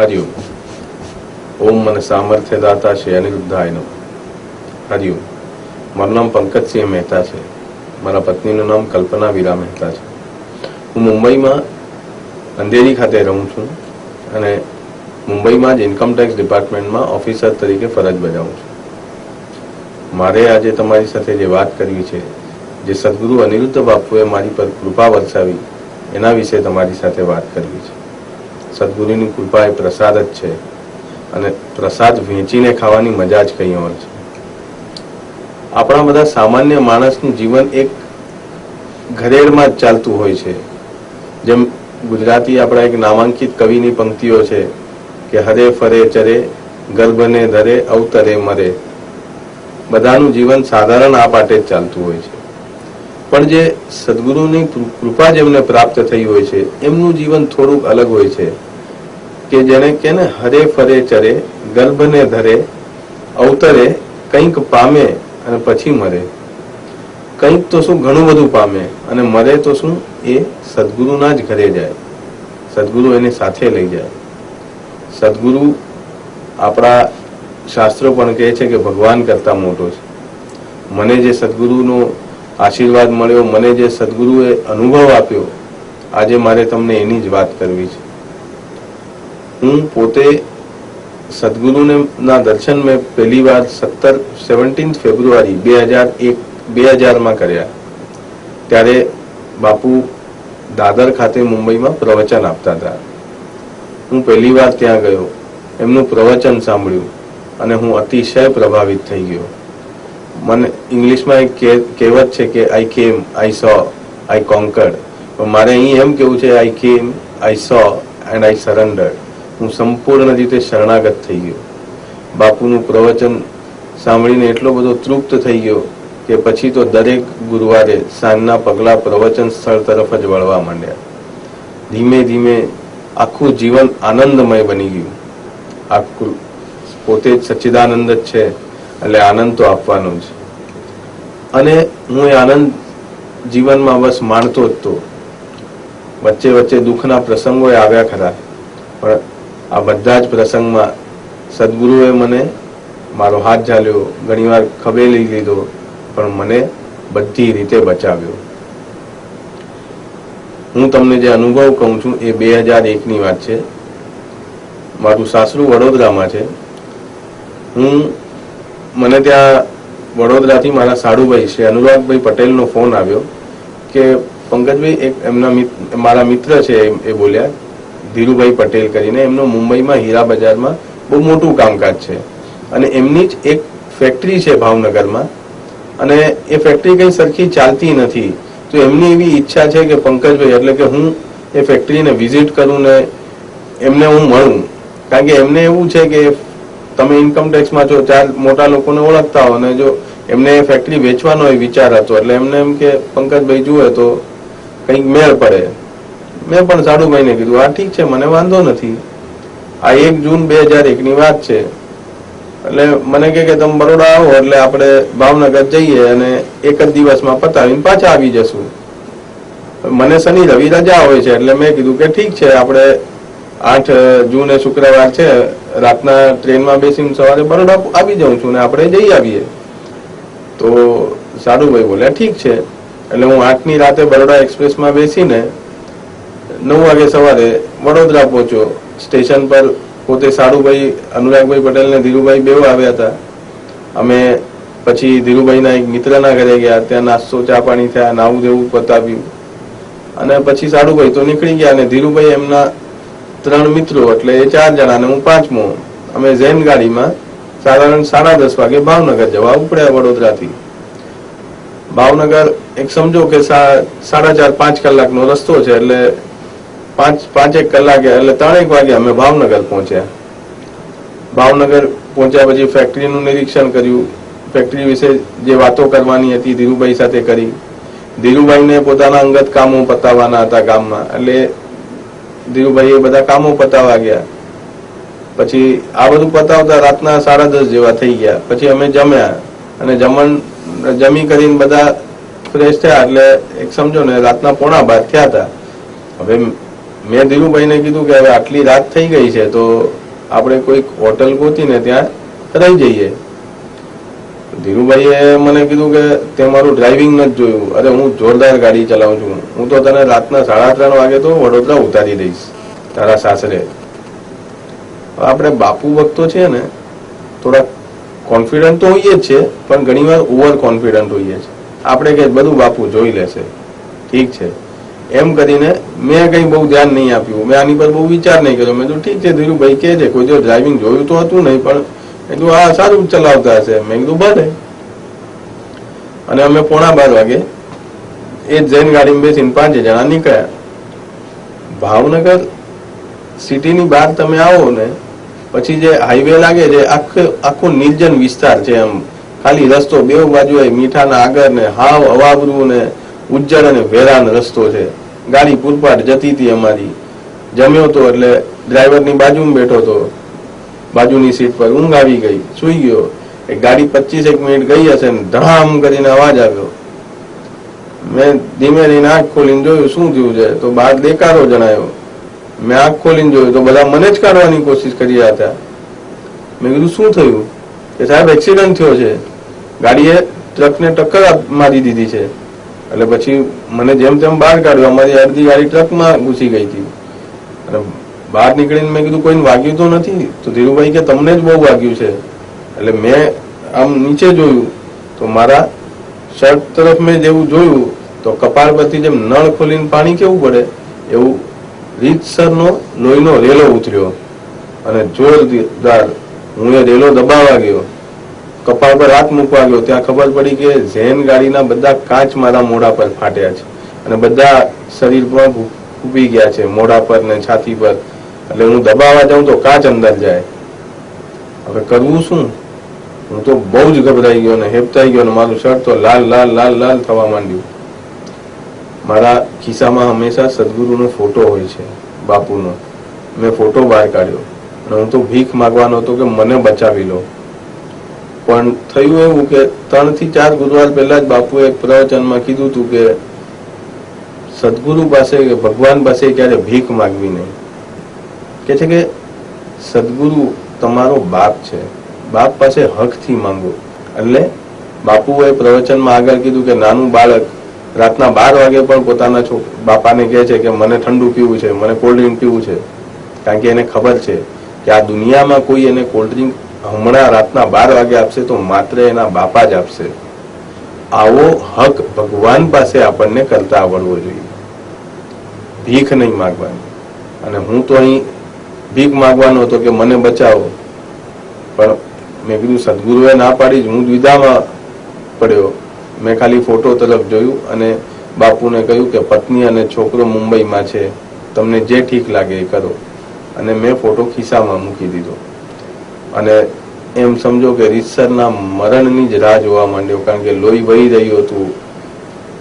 હરિઓમ ઓમ મને સામર્થ્ય દાતા శ్రీ అనిరుద్ధాయనం નમઃ હરિઓમ મારું નામ પંકજસિંહ મહેતા છે મારા પત્નીનું નામ કલ્પના વીરા મહેતા છે હું મુંબઈમાં અંધેરી ખાતે રહું છું અને મુંબઈમાં જ ઇન્કમટેક્સ ડિપાર્ટમેન્ટમાં ઓફિસર તરીકે ફરજ બજાવું છું. મારે આજે તમારી સાથે જે વાત કરવી છે, જે સદગુરુ અનિરુદ્ધ બાપુએ મારી પર કૃપા વરસાવી, એના વિશે તમારી સાથે વાત કરવી છે. સદગુરુની કૃપા એ પ્રસાદ જ છે. અને પ્રસાદ વેચીને ખાવાની મજા જ કંઈ ઓર છે. આપણા બધા સામાન્ય માણસનું જીવન એક ઘરેડમાં જ ચાલતું હોય છે. જેમ ગુજરાતી આપણા એક નામાંકિત કવિની પંક્તિઓ છે કે હરે ફરે ચરે, ગર્ભને ધરે, અવતરે મરે. બધાનું જીવન સાધારણ આ પાટે જ ચાલતું હોય છે. પણ જે સદગુરુની કૃપા જેમને પ્રાપ્ત થઈ હોય છે, એમનું જીવન થોડુંક અલગ હોય છે. કે જેને કે ને હરે ફરે ચરે, ગર્ભને ધરે, અવતરે, કંઈક પામે અને પછી મરે. કંઈક તો શું ઘણું બધું પામે અને મરે તો શું એ સદગુરુના જ ઘરે જાય. સદગુરુ એને સાથે લઈ જાય. સદગુરુ આપણા શાસ્ત્રો પણ કહે છે કે ભગવાન કરતા મોટો છે. મને જે સદગુરુનો આશીર્વાદ મળ્યો. મને જે સદગુરુએ અનુભવ આપ્યો, આજે મારે તમને એની જ વાત કરવી છે. હું પોતે સદગુરુને ના દર્શન મેં પહેલી વાર સત્તર, સેવન્ટીન ફેબ્રુઆરી બે હજાર એક, બે હજારમાં કર્યા. ત્યારે બાપુ દાદર ખાતે મુંબઈમાં પ્રવચન આપતા હતા. હું પહેલી વાર ત્યાં ગયો. એમનું પ્રવચન સાંભળ્યું અને હું અતિશય પ્રભાવિત થઈ ગયો. મને ઇંગ્લિશમાં એક કહેવત છે કે આઈ કેમ આઈ સો આઈ કોન્કર્ડ પણ મારે અહીં એમ કેવું છે આઈ કેમ આઈ સો એન્ડ આઈ સરેન્ડર હું સંપૂર્ણ રીતે શરણાગત થઈ ગયો. બાપુનું પ્રવચન સાંભળીને એટલો બધો તૃપ્ત થઈ ગયો કે પછી તો દરેક ગુરુવારે સાંજના પગલા પ્રવચન સ્થળ તરફ જ વળવા માંડ્યા. ધીમે ધીમે આખું જીવન આનંદમય બની ગયું. આખું પોતે જ સચ્ચિદાનંદ જ છે. એટલે આનંદ તો આપવાનો જ. અને હું એ આનંદ જીવનમાં બસ માણતો જ તો. વચ્ચે વચ્ચે દુઃખના પ્રસંગો આવ્યા ખરા. પણ આ બધા જ પ્રસંગમાં સદગુરુએ મને મારો હાથ ઝાલ્યો, ઘણીવાર ખભે લઈ લીધો, પણ મને બધી રીતે બચાવ્યો. હું તમને જે અનુભવ કહું છું એ બે હજાર એકની વાત છે. મારું સાસરું વડોદરામાં છે. હું મને ત્યાં વડોદરાથી મારા સાડુભાઈ છે, અનુરાગભાઈ પટેલનો ફોન આવ્યો કે પંકજભાઈ, એક એમના મારા મિત્ર છે એ બોલ્યા, ધીરુભાઈ પટેલ કરીને એમનો મુંબઈમાં હીરા બજારમાં બહુ મોટું કામકાજ છે. અને એમની જ એક ફેક્ટરી છે ભાવનગરમાં, અને એ ફેક્ટરી કઈ સરખી ચાલતી નથી. તો એમની એવી ઈચ્છા છે કે પંકજભાઈ, એટલે કે હું એ ફેક્ટરીને વિઝિટ કરું ને એમને હું મળું. કારણ કે એમને એવું છે કે તમે ઇન્કમ ટેક્સમાં છો ચાર મોટા લોકોને ઓળખતા હો અને જો એમને ફેક્ટરી વેચવાનો એ વિચાર હતો, એટલે એમને એમ કે, પંકજભાઈ જુએ તો કંઈક મેળ પડે. મેં પણ સાડુભાઈને કીધું આ ઠીક છે, મને વાંધો નથી. આ એક જૂન બે હજાર એકની વાત છે. એટલે મને કે કે, તમે બરોડા આવો, એટલે આપણે ભાવનગર જઈએ અને એક જ દિવસમાં પતાવીને પાછા આવી જશું. મને શનિ રવિ રજા હોય છે, એટલે મેં કીધું કે, ઠીક છે, આપણે આઠ જૂને શુક્રવાર છે, રાતના ટ્રેનમાં બેસીને સવારે બરોડા આવી જાઉં છું ને આપણે જઈ આવીએ. તો સાડુભાઈ બોલ્યા ઠીક છે. એટલે હું આઠની રાતે બરોડા એક્સપ્રેસમાં બેસીને નવ વાગે સવારે વડોદરા પહોંચ્યો. સ્ટેશન પર પોતે સાડુભાઈ અનુરાગભાઈ પટેલ ને ધીરુભાઈ બેવ આવ્યા હતા. અમે પછી ધીરુભાઈના એક મિત્રના ઘરે ગયા, ત્યાં નાસ્તો, ચા પાણી થયા નાવું દેવું પતાવ્યું. અને પછી સાડુભાઈ તો નીકળી ગયા અને ધીરુભાઈ એમના ત્રણ મિત્રો, એટલે ચાર જણા અને હું પાંચમો. અમે ઝેન ગાડીમાં સાધારણ સાડા દસ વાગે ભાવનગર જવા ઉપડ્યા વડોદરાથી. ભાવનગર એક સમજો કે સાડા ચાર, પાંચ કલાકનો રસ્તો છે, એટલે પાંચ, પાંચેક કલાકે, એટલે ત્રણેક વાગે અમે ભાવનગર પહોંચ્યા. ભાવનગર પહોંચ્યા પછી ફેક્ટરીનું નિરીક્ષણ કર્યું. ફેક્ટરી વિશે જે વાતો કરવાની હતી, ધીરુભાઈ સાથે કરી. ધીરુભાઈને પોતાના અંગત કામો પતાવવાના હતા ગામમાં, એટલે ધીરુભાઈ એ બધા કામો પતાવવા ગયા. પછી આ બધું પતાવતા રાતના સાડા દસ જેવા થઈ ગયા. પછી અમે જમ્યા અને જમણ, જમી કરીને બધા ફ્રેશ થયા. એટલે એક સમજો ને, રાતના પોણા બાર થયા હતા. હવે મેં ધીરુભાઈને કીધું કે હવે આટલી રાત થઈ ગઈ છે, તો આપણે કોઈક હોટલ ગોતીને ત્યાં રહી જઈએ. ધીરુભાઈએ મને કીધું કે તે મારું ડ્રાઇવિંગ નથી જોયું. અરે, હું જોરદાર ગાડી ચલાવું છું. હું તો તને રાતના સાડા ત્રણ વાગે તો વડોદરા ઉતારી દઈશ, તારા સાસરે. આપણે બાપુ ભક્તો છે ને, થોડા કોન્ફિડન્ટ તો હોઈએ જ છે, પણ ઘણીવાર ઓવર કોન્ફિડન્ટ હોઈએ છે. આપણે કે બધું બાપુ જોઈ લેશે ઠીક છે. એમ કરીને મેં કંઈ બહુ ધ્યાન નહીં આપ્યું. મેં આની પર બહુ વિચાર નહીં કર્યો. મેં તો ઠીક છે ધીરુભાઈ કે છે, કોઈ જો ડ્રાઇવિંગ જોયું તો હતું નહીં, પણ કીધું આ સારું, ચલાવતા હશે. મેં કીધું ભલે અને અમે પોણા બાર વાગે એ જૈન ગાડીમાં બેસીને પાંચે જણા નીકળ્યા. ભાવનગર સિટીની બહાર તમે આવો ને, પછી જે હાઈવે લાગે છે, આખો આખો નિર્જન વિસ્તાર છે એમ. ખાલી રસ્તો, બે બાજુએ મીઠાના આગળ ને હાવ અવાબરું ને ઉજ્જડ અને વેરાન રસ્તો છે. ગાડી પૂરપાટ જતી હતી અમારી. જમ્યો તો એટલે ડ્રાઈવરની બાજુમાં બેઠો તો બાજુની સીટ પર ઊંઘ આવી ગઈ, સુઈ ગયો. એ ગાડી પચીસ એક મિનિટ ગઈ હશે ને ધડામ કરીને અવાજ આવ્યો. મેં ધીમે ધીમે આંખ ખોલીને જોયું શું થયું છે, તો બહાર દેકારો જણાયો. મેં આંખ ખોલીને જોયું તો બધા મને જ કાઢવાની કોશિશ કરી રહ્યા હતા. મેં કીધું, શું થયું? કે સાહેબ એક્સિડન્ટ થયો છે. ગાડીએ ટ્રકને ટક્કર મારી દીધી છે. એટલે પછી મને જેમ તેમ બહાર કાઢ્યો, અમારી અડધી ગાડી ટ્રકમાં ઘૂસી ગઈ હતી. બહાર નીકળીને મેં કીધું, કોઈને વાગ્યું તો નથી. તો ધીરુભાઈ કે, તમને જ બહુ વાગ્યું છે. એટલે મેં આમ નીચે જોયું, તો મારા શર્ટ તરફ મેં જેવું જોયું, તો કપાળ પરથી જેમ નળ ખોલીને પાણી કેવું પડે? એવું રીતસરનો લોહીનો રેલો ઉતર્યો. અને જોરદાર હું એ રેલો દબાવવા ગયો. કપાળ પર હાથ મૂકવા ગયો. ત્યાં ખબર પડી કે ઝેન ગાડીના બધા કાચ મારા મોઢા પર ફાટ્યા છે. અને બધા શરીર પણ ઊભી ગયા છે, મોઢા પર ને છાતી પર. એટલે હું દબાવવા જાઉં તો કાચ અંદર જાય. હવે કરવું શું? હું તો બહુ જ ગભરાઈ ગયો ને હેપતાઈ ગયો ને મારું શર્ટ તો લાલ લાલ લાલ લાલ થવા માંડ્યું. મારા ખિસ્સામાં હંમેશા સદગુરુનો ફોટો હોય છે, બાપુનો. મેં ફોટો બહાર કાઢ્યો. અને હું તો ભીખ માંગવાનો હતો કે મને બચાવી લો. પણ થયું એવું કે ત્રણથી ચાર ગુરુવાર પહેલા જ બાપુએ એક પ્રવચનમાં કીધું હતું કે, સદગુરુ પાસે કે ભગવાન પાસે ક્યારે ભીખ માંગવી નહીં. કે છે કે સદગુરુ તમારો બાપ છે. બાપ પાસે હકથી માંગો. એટલે બાપુએ પ્રવચનમાં આગળ કીધું કે નાનું બાળક રાતના બાર વાગે પણ પોતાના છોક બાપાને કહે છે કે મને ઠંડુ પીવું છે, મને કોલ્ડ ડ્રિંક પીવું છે. કારણ કે એને ખબર છે કે આ દુનિયામાં કોઈ એને કોલ્ડ ડ્રિંક હમણાં રાતના બાર વાગે આપશે તો માત્ર એના બાપા જ આપશે. આવો હક ભગવાન પાસે આપણને કરતા આવડવો જોઈએ. ભીખ નહીં માગવાની. અને હું તો અહીં ભીખ માગવાનો હતો કે મને બચાવો. પણ મેં કીધું, સદગુરુએ ના પાડી જ, હું દ્વિધામાં પડ્યો. મેં ખાલી ફોટો તરફ જોયું અને બાપુને કહ્યું કે, પત્ની અને છોકરો મુંબઈમાં છે. તમને જે ઠીક લાગે એ કરો. અને મેં ફોટો ખિસ્સામાં મૂકી દીધો. અને એમ સમજો કે રીતસરના મરણની જ રાહ જોવા માંડ્યો, કારણ કે લોહી વહી રહ્યું હતું.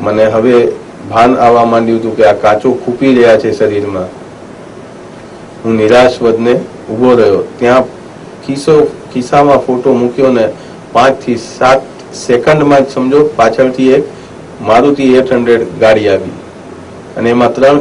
મને હવે ભાન આવવા માંડ્યું હતું કે આ કાચો ખૂપી રહ્યા છે શરીરમાં. હું નિરાશ વધને ઊભો રહ્યો. ત્યાં ખિસ્સો, ખિસ્સામાં ફોટો મૂક્યો ને પાંચથી સાત સેકન્ડમાં જ સમજો, પાછળથી એક મારુતિ એટ હંડ્રેડ ગાડી આવી. અને એમાં ત્રણ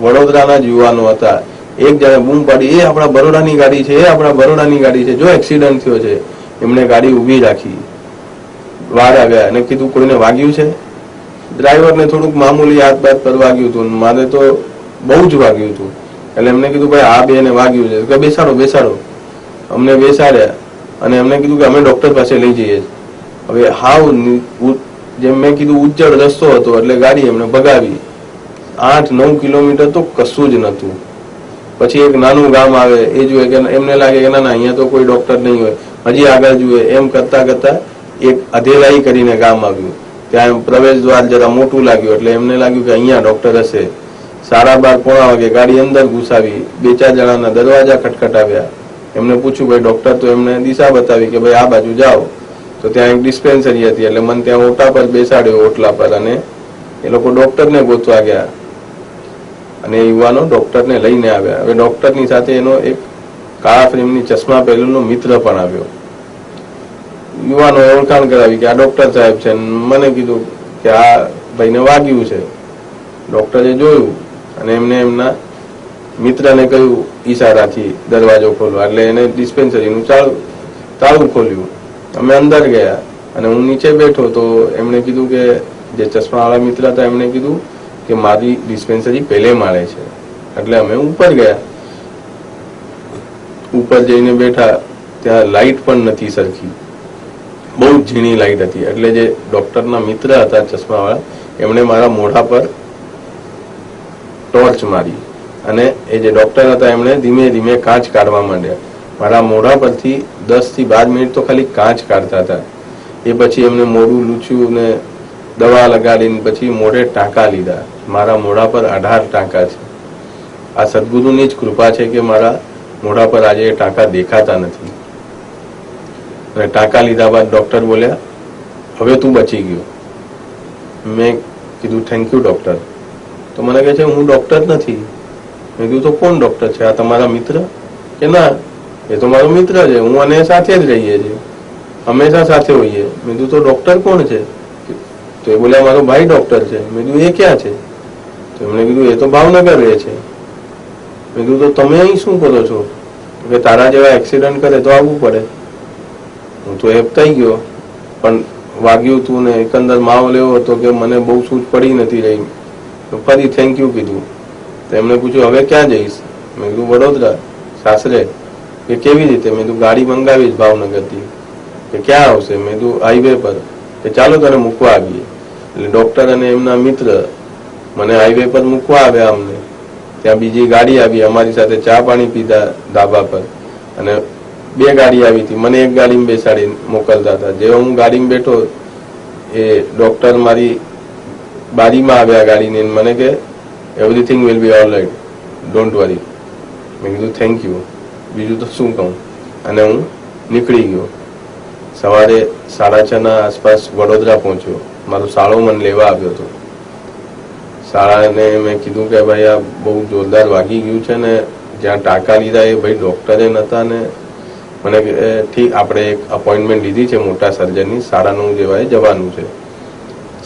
વડોદરાના જ યુવાનો હતા. એક જણે બૂમ પાડી, એ આપણા બરોડાની ગાડી છે, એ આપણા બરોડાની ગાડી છે, જો એક્સિડન્ટ થયો છે. એમણે ગાડી ઊભી રાખી. વાર આવ્યા અને કીધું, કોઈને વાગ્યું છે? ડ્રાઈવરને થોડુંક મામૂલી હાથ બાત પર વાગ્યું હતું. મારે તો બહુ જ વાગ્યું હતું. એટલે એમને કીધું, ભાઈ, આ બેને વાગ્યું છે. કે, બેસાડો બેસાડો. અમને બેસાડ્યા અને એમને કીધું કે, અમે ડોક્ટર પાસે લઈ જઈએ હવે હાવ જેમ મેં કીધું, ઉજ્જડ રસ્તો હતો, એટલે ગાડી એમને ભગાવી. આઠ, નવ કિલોમીટર તો કશું જ નતું પછી એક નાનું ગામ આવે, એ જુએ કે, એમને લાગે કે, ના ના, અહીંયા તો કોઈ ડોક્ટર નહીં હોય. હજી આગળ જુએ, એમ કરતા કરતા એક અધેરાઈ કરીને ગામ આવ્યું. ત્યાં પ્રવેશ દ્વાર જરા મોટું લાગ્યું, એટલે એમને લાગ્યું કે, અહીંયા ડોક્ટર હશે. સાડા બાર પોણા વાગે ગાડી અંદર ઘુસાવી, બે ચાર જણાના દરવાજા ખટખટાવ્યા. એમને પૂછ્યું, ભાઈ ડોક્ટર તો એમને દિશા બતાવી કે, ભાઈ, આ બાજુ જાઓ. તો ત્યાં એક ડિસ્પેન્સરી હતી, એટલે મને ત્યાં ઓટા પર બેસાડ્યો, ઓટલા પર, અને એ લોકો ડોક્ટરને ગોતવા ગયા. અને યુવાનો ડોક્ટરને લઈને આવ્યા. હવે ડોક્ટરની સાથે એનો એક કાળા ફ્રેમની ચશ્મા પહેરેલો મિત્ર પણ આવ્યો. યુવાનો ઓળખાણ કરાવી કે, આ ડોક્ટર સાહેબ છે. મને કીધું કે, આ ભાઈને વાગ્યું છે. ડોક્ટરે જોયું. અને એમને એમના મિત્રને કહ્યું, ઈશારાથી દરવાજો ખોલવા એટલે એને ડિસ્પેન્સરીનું ચાળું તાળું ખોલ્યું. અમે અંદર ગયા અને હું નીચે બેઠો તો એમણે કીધું કે, જે ચશ્માવાળા મિત્ર હતા, એમણે કીધું કે, મારી ડિસ્પેન્સરી પહેલે માળે છે. એટલે અમે ઉપર ગયા. ઉપર જઈને બેઠા, ત્યાં લાઇટ પણ નથી સરખી. બહુ ઝીણી લાઇટ હતી. એટલે જે ડોક્ટરના મિત્ર હતા ચશ્માવાળા, એમણે મારા મોઢા પર ટોર્ચ મારી. અને એ જે ડોક્ટર હતા, એમણે ધીમે ધીમે કાચ કાઢવા માંડ્યા. મારા મોઢા પરથી દસથી બાર મિનિટ તો ખાલી કાચ કાઢતા હતા. એ પછી એમને મોઢું લૂછ્યું ને દવા લગાડીને પછી મોઢે ટાંકા લીધા. મારા મોઢા પર અઢાર ટાંકા છે. આ સદગુરુની જ કૃપા છે કે મારા મોઢા પર આજે ટાંકા દેખાતા નથી. અને ટાંકા લીધા બાદ ડોક્ટર બોલ્યા, હવે તું બચી ગયો. મેં કીધું થેન્ક યુ ડોક્ટર તો મને કહે છે, હું ડોક્ટર નથી. મેં કીધું, તો કોણ ડોક્ટર છે? આ તમારા મિત્ર? કે, ના, એ તો મારો મિત્ર છે. હું અને સાથે જ રહીએ છીએ. હંમેશા સાથે હોઈએ. મેં કીધું, તો ડોક્ટર કોણ છે? તો એ બોલ્યા, મારો ભાઈ ડોક્ટર છે. મેં કીધું, એ ક્યાં છે? તો એમણે કીધું, એ તો ભાવનગર રહે છે. મેં કીધું, તો તમે અહીં શું કરો છો? કે તારા જેવા એક્સિડન્ટ કરે તો આવવું પડે. હું તો હેપતાઈ ગયો, પણ વાગ્યું તું ને એકંદર માહોલ એવો હતો કે મને બહુ સૂઝ પડી નથી રહી. તો ફરી થેન્ક યુ કીધું. તો એમણે પૂછ્યું, હવે ક્યાં જઈશ? મેં કીધું, વડોદરા. સાસરે. કે, કેવી રીતે? મેં કીધું, ગાડી મંગાવીશ ભાવનગરથી. કે, ક્યાં આવશે? મેં કીધું, હાઈવે પર. કે, ચાલો તને મૂકવા આવીએ. એટલે ડૉક્ટર અને એમના મિત્ર મને હાઈવે પર મૂકવા આવ્યા અમને. ત્યાં બીજી ગાડી આવી, અમારી સાથે ચા પાણી પીધા ધાબા પર. અને બે ગાડી આવી હતી, મને એક ગાડીમાં બેસાડી મોકલતા હતા. જે હું ગાડીમાં બેઠો, એ ડૉક્ટર મારી બારીમાં આવ્યા ગાડીને મને કે everything will be all right don't worry મેં કીધું થેન્ક યુ બીજું તો શું કહું? અને હું નીકળી ગયો. સવારે સાડા છ ના આસપાસ વડોદરા પહોંચ્યો. મારો સાળો મને લેવા આવ્યો હતો. શાળાને મેં કીધું કે, ભાઈ, આ બહુ જોરદાર વાગી ગયું છે ને, જ્યાં ટાંકા લીધા એ ભાઈ ડોક્ટરે નહોતા ને. મને ઠીક, આપણે એક અપોઇન્ટમેન્ટ લીધી છે મોટા સર્જનની સાડા નવ જવાનું છે.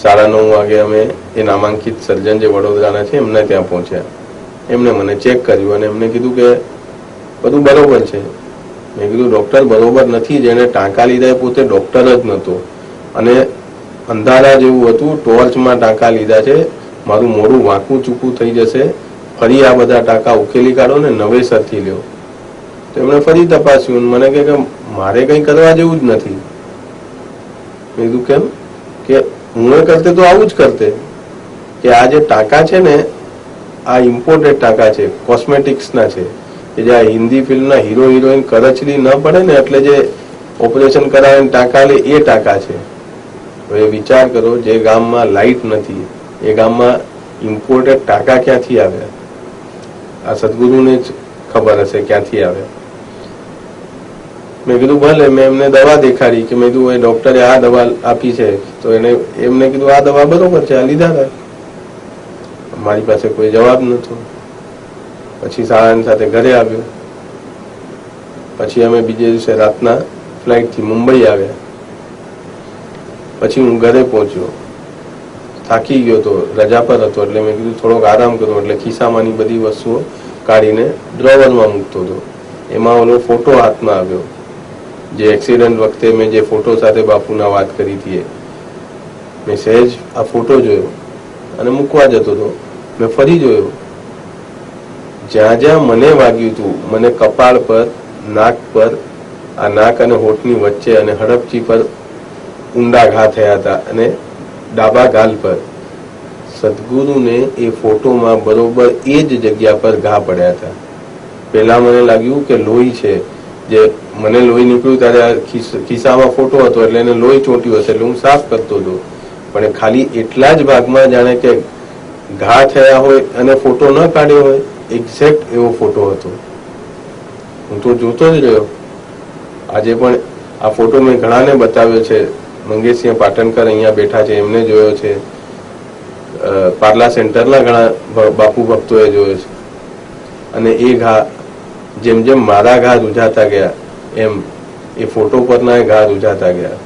સાડા નવ વાગે અમે એ નામાંકિત સર્જન જે વડોદરાના છે, એમને ત્યાં પહોંચ્યા. એમણે મને ચેક કર્યું અને એમને કીધું કે બધું બરોબર છે. મેં કીધું, ડોક્ટર બરોબર નથી જેને ટાંકા લીધા એ પોતે ડોક્ટર જ નહોતો. અને અંધારા જેવું હતું, ટોર્ચમાં ટાંકા લીધા છે, મારું મોઢું વાંકું ચૂકું થઈ જશે, ફરી આ બધા ટાંકા ઉકેલી કાઢો ને નવેસરથી લ્યો. તો એમણે ફરી તપાસ્યું મને કે, મારે કંઈ કરવા જેવું જ નથી. મેં કીધું, કેમ? કે હું કરતે તો આવું જ કરતે. કે આ જે ટાંકા છે ને, આ ઇમ્પોર્ટેડ ટાંકા છે કોસ્મેટિક્સના છે કે જે આ હિન્દી ફિલ્મના હીરો હિરોઈન કરચલી ન પડે ને, એટલે જે ઓપરેશન કરાવીને ટાંકા લે, એ ટાંકા છે. હવે વિચાર કરો, જે ગામમાં લાઇટ નથી, એ ગામમાં ઇમ્પોર્ટેડ ટાંકા ક્યાંથી આવ્યા? આ સદગુરુને જ ખબર હશે ક્યાંથી આવ્યા. મેં કીધું, ભલે, મેં એમને દવા દેખાડી કે મેં કીધું, એ ડોક્ટરે આ દવા આપી છે. તો એને, એમને કીધું, આ દવા બરોબર છે, આ લીધા હતા. મારી પાસે કોઈ જવાબ નતો પછી શાળાની સાથે ઘરે આવ્યો. પછી અમે બીજે દિવસે રાતના ફ્લાઇટથી મુંબઈ આવ્યા. પછી હું ઘરે પહોંચ્યો. થાકી ગયો તો, રજા પર હતો, એટલે મેં કીધું, થોડોક આરામ કરો. એટલે ખિસ્સામાંની બધી વસ્તુઓ કાઢીને ડ્રોવરમાં મૂકતો હતો. એમાં ઓલો ફોટો હાથમાં આવ્યો. જે એક્સિડન્ટ વખતે મેં જે ફોટો સાથે બાપુના વાત કરી હતી મેં સહેજ આ ફોટો જોયો અને મૂકવા જતો હતો. મેં ફરી જોયો. જ્યાં જ્યાં મને વાગ્યું હતું, મને કપાળ પર, નાક પર, આ નાક અને હોઠની વચ્ચે અને હડપચી પર ઊંડા ઘા થયા હતા અને ડાબા ગાલ પર. સદગુરુને એ ફોટોમાં બરોબર એ જ જગ્યા પર ઘા પડ્યા હતા. પહેલા મને લાગ્યું કે લોહી છે. જે મને લોહી નીકળ્યું ત્યારે ખિસ્સામાં ફોટો હતો એટલે એને લોહી ચોંટ્યું હશે એટલે હું સાફ કરતો હતો. પણ ખાલી એટલા જ ભાગમાં જાણે કે ઘા થયા હોય અને ફોટો ન કાઢ્યો હોય એક્ઝેક્ટ એવો ફોટો હતો. હું તો જોતો જ રહ્યો. આજે પણ આ ફોટો મેં ઘણાને બતાવ્યો છે. મંગેશસિંહ પાટણકર અહીંયા બેઠા છે, એમને જોયો છે. પાર્લા સેન્ટરના ઘણા બાપુ ભક્તોએ જોયો છે. અને એ ઘા જેમ જેમ મારા ઘા રૂજાતા ગયા, એમ એ ફોટો પરના ઘા રૂજાતા ગયા.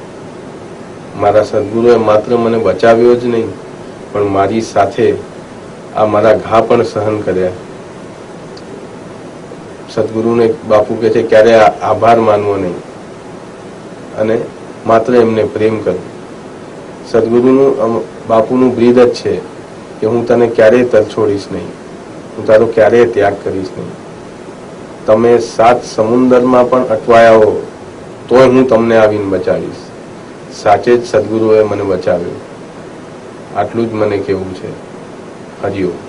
મારા સદગુરુએ માત્ર મને બચાવ્યો જ નહીં, પણ મારી સાથે આ મારા ઘા પણ સહન કર્યા. સદગુરુને બાપુ કહે છે, ક્યારે આભાર માનવો નહીં. અને માત્ર એમને પ્રેમ કરવો સદગુરુનું બાપુનું બ્રીદ જ છે કે હું તને ક્યારેય તરછોડીશ નહીં. હું તારો ક્યારેય ત્યાગ કરીશ નહીં. તમે સાત સમુંદરમાં પણ અટવાયા હો, તોય હું તમને આવીને બચાવીશ સાચે જ સદગુરુએ મને બચાવ્યો. આટલું જ મને કેવું છે. હરિઓમ